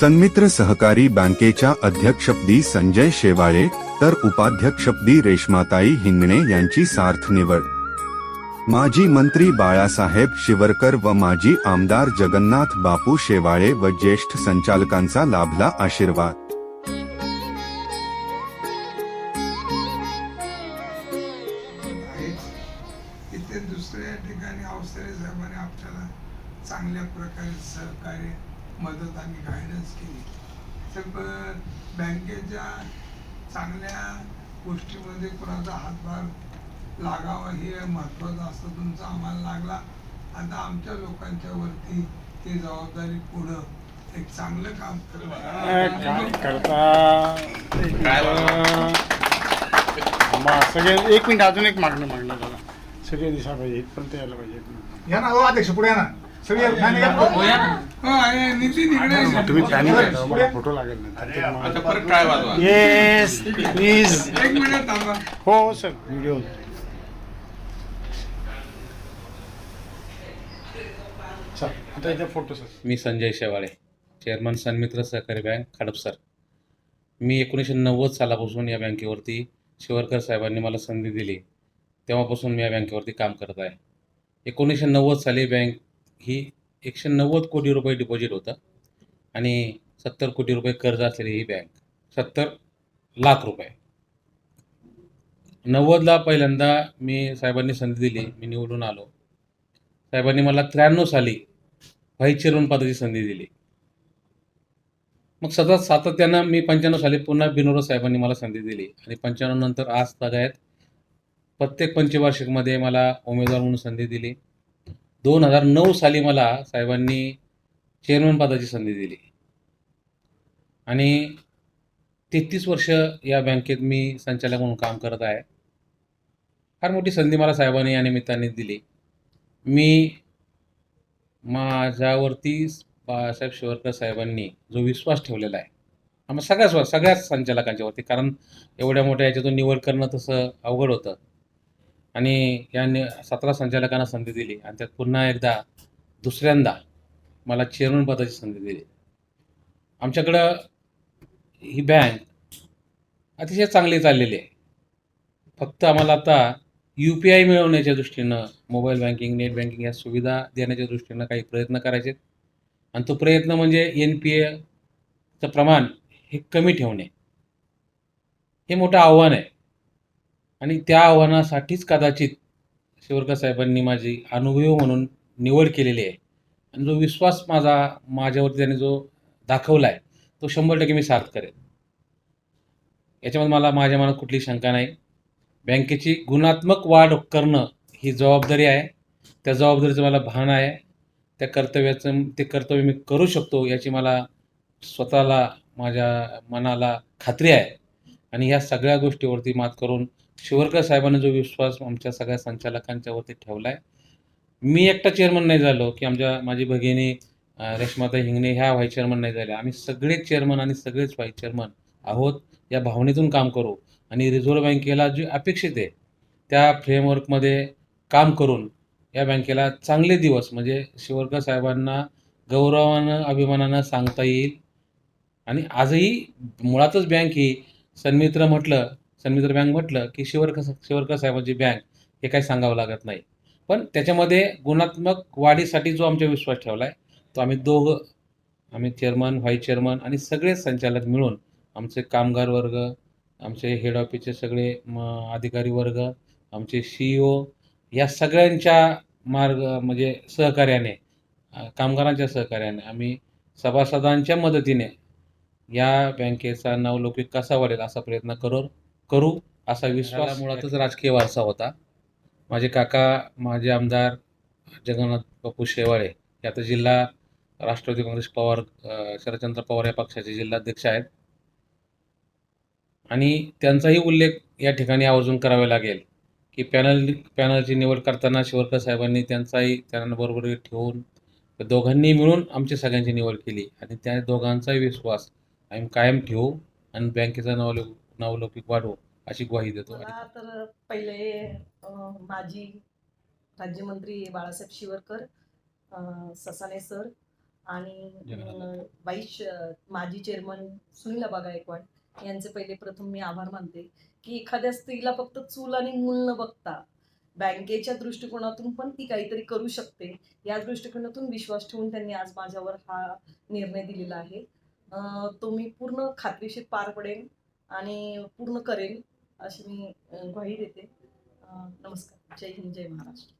सन्मित्र सहकारी बँकेच्या अध्यक्षपदी संजय शेवाळे तर उपाध्यक्षपदी रेश्माताई हिंगणे यांची सार्थ निवड. माजी मंत्री बाळासाहेब शिवरकर व माजी आमदार जगन्नाथ बापू शेवाळे व ज्येष्ठ संचालकांचा लाभला आशीर्वाद. दुसऱ्या ठिकाणी अवसरे साहेबांनी आपल्याला चांगल्या प्रकारे सहकार्य मदत आणि गायडन्स केली. तर बँकेच्या चांगल्या गोष्टीमध्ये कोणाचा हातभार लागावा हे महत्वाचं असतं. तुमचा आम्हाला लागला. आता आमच्या लोकांच्या वरती ती जबाबदारी पुढं एक चांगलं काम करत सगळे एक मिनिट अजून एक मागणं मागणं सगळे दिसा पाहिजे इथपर्यंत यायला पाहिजे. एक मिनिट. या ना हो अध्यक्ष पुढे या ना. हो आणि नितीन इकडे तुम्ही प्लॅनिंग करा. मला फोटो लागेल ना. आता परत ट्राय वाजवा. येस प्लीज एक मिनिट थांबा. हो हो सर व्हिडिओ चल आता इथे फोटो सर मी संजय शेवाळे चेअरमन सन्मित्र सहकारी बँक खडपसर मी एकोणीसशे नव्वद सालापासून या बँकेवरती शिवरकर साहेबांनी मला संधी दिली. तेव्हापासून मी या बँकेवरती काम करत आहे. एकोणीसशे नव्वद साली बँक ही एकशे नव्वद कोटी रुपये डिपॉझिट होतं. आणि सत्तर कोटी रुपये कर्ज असलेली ही बँक सत्तर लाख रुपये. नव्वदला पहिल्यांदा मी साहेबांनी संधी दिली मी निवडून आलो. साहेबांनी मला त्र्याण्णव साली व्हाईस चेअरमन पदाची संधी दिली. मग सतत सातत्यानं मी पंच्याण्णव साली पुन्हा बिनोरा साहेबांनी मला संधी दिली. आणि पंच्याण्णव नंतर आज तगायत प्रत्येक पंचवार्षिकमध्ये मला उमेदवार म्हणून संधी दिली. दोन हजार नऊ साली मला साहेबांनी चेअरमन पदाची संधी दिली. आणि तेहतीस वर्ष या बँकेत मी संचालक म्हणून काम करत आहे. फार मोठी संधी मला साहेबांनी या निमित्ताने दिली. मी माझ्यावरती बाळासाहेब शिवरकर साहेबांनी जो विश्वास ठेवलेला आहे आम्हाला सगळ्याच सगळ्याच संचालकांच्यावरती कारण एवढ्या मोठ्या याच्यातून निवड करणं तसं अवघड होतं. आणि या नि सतरा संचालकांना संधी दिली आणि त्यात पुन्हा एकदा दुसऱ्यांदा मला चेअरमन पदाची संधी दिली. आमच्याकडं ही बँक अतिशय चांगली चाललेली आहे. फक्त आम्हाला आता यू पी आय मिळवण्याच्या दृष्टीनं मोबाईल बँकिंग नेट बँकिंग या सुविधा देण्याच्या दृष्टीनं काही प्रयत्न करायचे आणि तो प्रयत्न म्हणजे एन पी एचं प्रमाण हे कमी ठेवणे. हे मोठं आव्हान आहे. आणि त्या आव्हानासाठीच कदाचित शिवरकर साहेबांनी माझी अनुभवी म्हणून निवड केलेली आहे. आणि जो विश्वास माझा माझ्यावरती त्यांनी जो दाखवला आहे तो शंभर टक्के मी सार्थ करेन. याच्यामध्ये मला माझ्या मनात कुठली शंका नाही. बँकेची गुणात्मक वाढ करणं ही जबाबदारी आहे. त्या जबाबदारीचं मला भान आहे. त्या कर्तव्याचं ते कर्तव्य मी करू शकतो याची मला स्वतःला माझ्या मनाला खात्री आहे. आणि ह्या सगळ्या गोष्टीवरती मात करून शिवरकर साहेबांनी जो विश्वास आमच्या सगळ्या संचालकांच्या वरती ठेवला आहे मी एकटा चेअरमन नाही झालो की आमच्या माझी भगिनी रेश्माता हिंगणे ह्या व्हाईस चेअरमन नाही झाल्या. आम्ही सगळेच चेअरमन आणि सगळेच व्हाईस चेअरमन आहोत. या भावनेतून काम करू. आणि रिझर्व्ह बँकेला जी अपेक्षित आहे त्या फ्रेमवर्कमध्ये काम करून या बँकेला चांगले दिवस म्हणजे शिवरकर साहेबांना गौरवानं अभिमानानं सांगता येईल. आणि आजही मुळातच बँक ही सन्मित्र म्हटलं सन्मित्र बँक म्हटलं की शिवरकर शिवरकर साहेबांची बँक हे काही सांगावं लागत नाही. पण त्याच्यामध्ये गुणात्मक वाढीसाठी जो आमचा विश्वास ठेवला आहे तो आम्ही दोघं आम्ही चेअरमन व्हाईस चेअरमन आणि सगळे संचालक मिळून आमचे कामगार वर्ग आमचे हेड ऑफिसचे सगळे म अधिकारी वर्ग आमचे सी ओ या सगळ्यांच्या मार्ग म्हणजे सहकार्याने कामगारांच्या सहकार्याने आम्ही सभासदांच्या मदतीने या बँकेचा नावलौकिक कसा वाढेल असा प्रयत्न करू करू असा विश्वास मुळातच राजकीय वारसा होता. माझे काका माझे आमदार जगन्नाथ बापू शेवाळे हे आता जिल्हा राष्ट्रवादी काँग्रेस पवार शरदचंद्र पवार या पक्षाचे जिल्हाध्यक्ष आहेत. आणि त्यांचाही उल्लेख या ठिकाणी आवर्जून करावा लागेल की पॅनल पॅनलची निवड करताना शिवरकर साहेबांनी त्यांचाही त्यांबरोबर ठेवून त्या दोघांनी मिळून आमची सगळ्यांची निवड केली. आणि त्या दोघांचाही विश्वास आम्ही कायम ठेवू आणि बँकेचा नावलौ नावलौकिक वाढवू अशी ग्वाही देतो मला तर पहिले अं, माजी राज्यमंत्री बाळासाहेब शिवरकर अं, ससाणे सर आणि जगन्नाथ. अं, वाईस अं, माजी चेअरमन सुनील आबा गायकवाड यांचे पहिले प्रथम मी आभार मानते की एखाद्या स्त्रीला फक्त चूल आणि मूल न बघता बँकेच्या दृष्टिकोनातून पण ती काहीतरी करू शकते या दृष्टिकोनातून विश्वास ठेवून त्यांनी आज माझ्यावर हा निर्णय दिलेला आहे अं, तो मी पूर्ण खात्रीशीर पार पडेन आणि पूर्ण करेन अशी मी ग्वाही देते. नमस्कार. जय हिंद जय महाराष्ट्र.